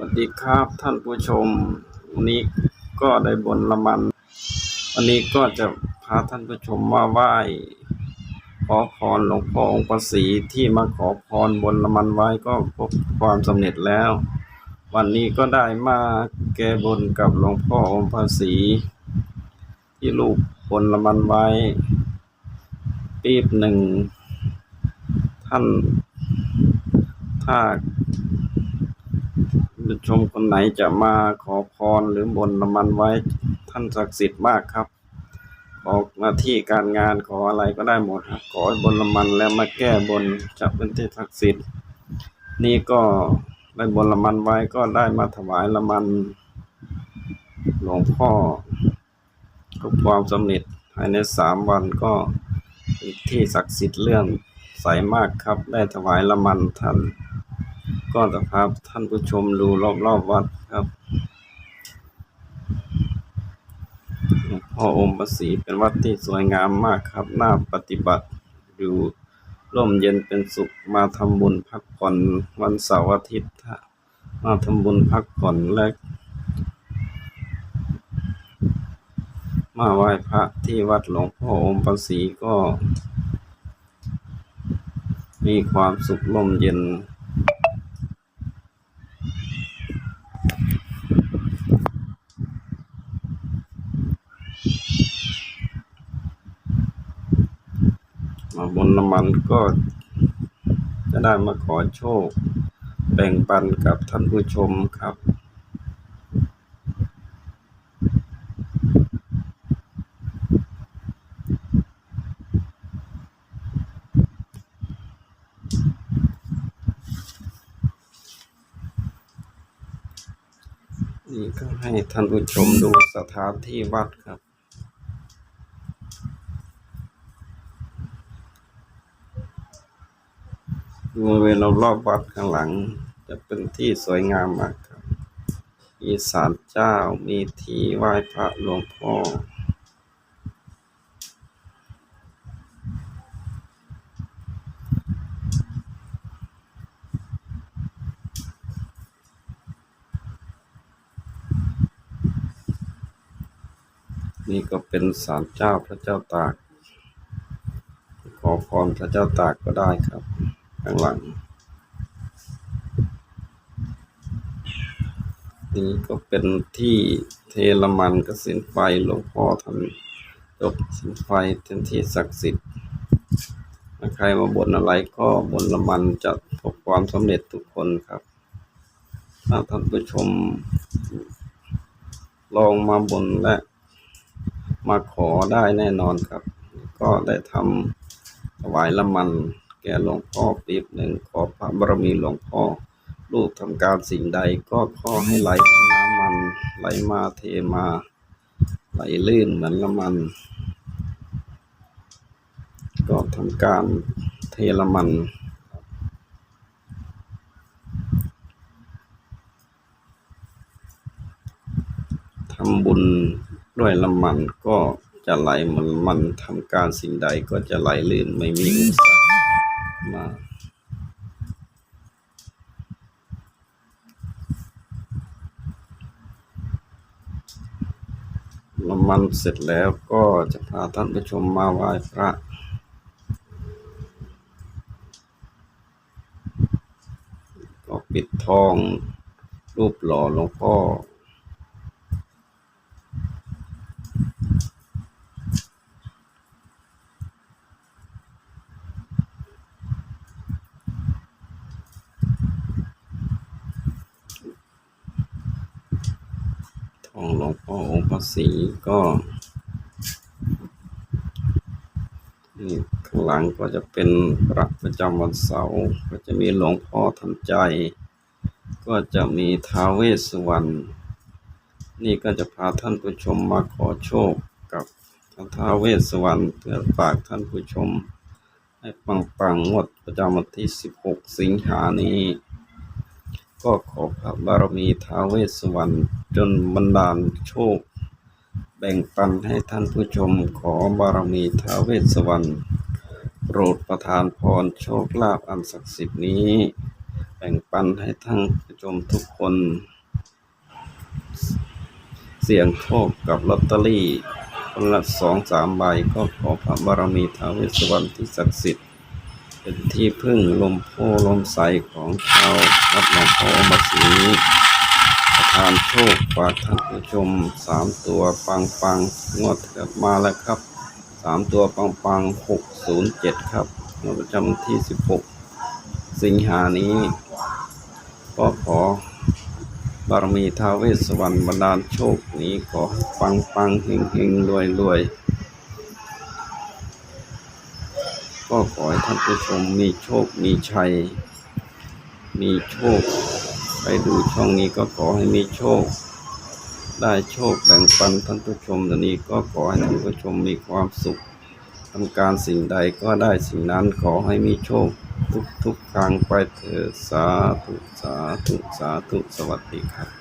วัสดีครับท่านผู้ชม วันนี้ก็ได้บนละมัน วันนี้ก็จะพาท่านผู้ชมมาไหว้ขอพรหลวงพ่อองค์ประสีที่มาขอพรบนละมันไว้ก็พบความสำเร็จแล้ว วันนี้ก็ได้มาแก้บนกับหลวงพ่อองค์ประสีที่ลูกบนละมันไว้ปีบหนึ่งท่านถ้า ผู้ชมคนไหนจะมาขอพรหรือบนละมันไว้ท่านศักดิ์สิทธิ์มากครับขอหน้าที่การงานขออะไรก็ได้หมดครับขอบนละมันแล้วมาแก้บนจะเป็นที่ศักดิ์สิทธิ์ นี่ก็ได้บนละมันไว้ก็ได้มาถวายละมัน หลวงพ่อก็ความสำเร็จภายในสามวันก็ที่ศักดิ์สิทธิ์เลื่อมใสมากครับ ได้ถวายละมันท่าน ก็จะพาท่านผู้ชมดูรอบๆวัดครับหลวงพ่อองค์ประสีเป็นวัดที่สวยงามมากครับ น่าปฏิบัติอยู่ร่มเย็นเป็นสุขมาทำบุญพักผ่อนวันเสาร์อาทิตย์มาทำบุญพักผ่อนและมาไหว้พระที่วัดหลวงพ่อองค์ประสีก็ มีความสุขร่มเย็น น้ำมันก็จะได้มาขอโชค แบ่งปันกับท่านผู้ชมครับ นี่ก็ให้ท่านผู้ชมดูสถานที่วัดครับ บริเวณรอบๆวัดข้างหลัง จะเป็นที่สวยงามมากครับมีศาลเจ้ามีที่ไหว้พระหลวงพ่อนี่ก็เป็นศาลเจ้าพระเจ้าตาก ขอพรพระเจ้าตากก็ได้ครับ ข้างหลัง นี่ก็เป็นที่เทลมันกสินไฟหลวงพ่อท่านยกสินไฟเป็นที่ศักดิ์สิทธิ์ใครมาบนอะไรก็บนละมันจะพบความสำเร็จทุกคนครับถ้าท่านผู้ชม ลองมาบนและมาขอได้แน่นอนครับ ก็ได้ทำถวายละมัน แก่หลวงพ่อปีบหนึ่งขอพระบารมีหลวงพ่อ ลูกทำการสิ่งใดก็ขอให้ไหลเหมือนน้ำมัน ไหลมาเทมา ไหลลื่นเหมือนละมัน ก็ทำการเทละมันทำบุญด้วยละมันก็จะไหลเหมือนมันทำการสิ่งใดก็จะไหลลื่นไม่มีอุปสรรค มาละมันเสร็จแล้วก็จะพาท่านผู้ชมมาไหว้พระก็ปิดทองรูปหล่อหลวงพ่อ ทองหลวงพ่อองค์พระศรีก็นี่ข้างหลังก็จะเป็นพระประจำวันเสาร์ก็จะมีหลวงพ่อทันใจ ก็จะมีท้าวเวสสุวรรณนี่ก็จะพาท่านผู้ชมมาขอโชคกับท้าวเวสสุวรรณเพื่อฝากท่านผู้ชม ให้ปังปังๆงวดประจำวันที่ 16 สิงหานี้ ก็ขอพระบารมีท้าวเวสสุวรรณจนบันดาลโชค แบ่งปันให้ท่านผู้ชมขอบารมีท้าวเวสสุวรรณโปรดประทานพรโชคลาภอันศักดิ์สิทธิ์นี้ แบ่งปันให้ท่านผู้ชมทุกคน เสี่ยงโชคกับลอตเตอรี่คนละสองสามใบก็ขอพระบารมีท้าวเวสสวรรณที่ศักดิ์สิทธิ์ เป็นที่พึ่งลมโพลมใสของชาววัดหนองโพมาสีนี้ประทานโชคฝากท่านผู้ชมสามตัวปังปังงวดมาแล้วครับสามตัวปังปังหกศูนย์เจ็ดครับงวดประจำที่สิบหกสิงหานี้ก็ขอบารมีท้าวเวสสวรรณบันดาลโชคนี้ขอปังปังเฮงเฮงรวยรวย ก็ขอให้ท่านผู้ชมมีโชค มีชัย มีโชค ไปดูช่องนี้ก็ขอให้มีโชค ได้โชคแบ่งปันท่านผู้ชมตอนนี้ก็ขอให้ท่านผู้ชมมีความสุขทำการสิ่งใดก็ได้สิ่งนั้นขอให้มีโชคทุกทุกครั้งไปเถิดสาธุสาธุสาธุสวัสดีครับ